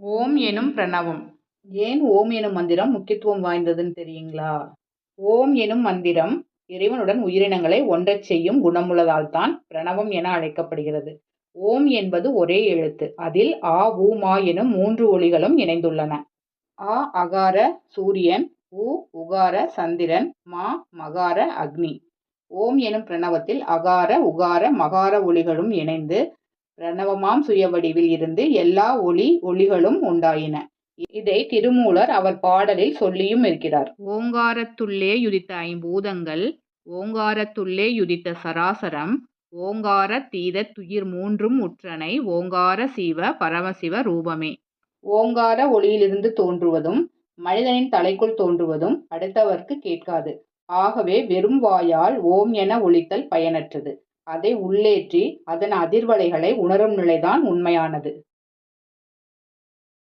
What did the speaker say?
ஓம் எனும் பிரணவம். ஏன் ஓம் எனும் மந்திரம் முக்கியத்துவம் வாய்ந்ததுன்னு தெரியுங்களா? ஓம் எனும் மந்திரம் இறைவனுடன் உயிரினங்களை ஒன்றச் செய்யும் குணமுள்ளதால்தான் பிரணவம் என அழைக்கப்படுகிறது. ஓம் என்பது ஒரே எழுத்து. அதில் ஆ ஊ மா எனும் மூன்று ஒளிகளும் இணைந்துள்ளன. ஆ அகார சூரியன். உ உகார சந்திரன். மா மகார அக்னி. ஓம் எனும் பிரணவத்தில் அகார உகார மகார ஒளிகளும் இணைந்து பிரணவமாம் சுயவடிவில் இருந்து எல்லா ஒலி ஒலிகளும் உண்டாயின. இதை திருமூலர் அவர் பாடலில் சொல்லியும் இருக்கிறார். ஓங்காரத்துள்ளே யுதித்த ஐம்பூதங்கள் ஓங்காரத்துள்ளே யுதித்த சராசரம் ஓங்கார தீத துயிர் மூன்றும் உற்றனை ஓங்கார சிவ பரமசிவ ரூபமே. ஓங்கார ஒளியிலிருந்து தோன்றுவதும் மனிதனின் தலைக்குள் தோன்றுவதும் அடுத்தவர்க்கு கேட்காது. ஆகவே வெறும் வாயால் ஓம் என ஒலித்தல் பயனற்றது. அதை உள்ளேற்றி அதன் அதிர்வலைகளை உணரும் நிலைதான் உண்மையானது.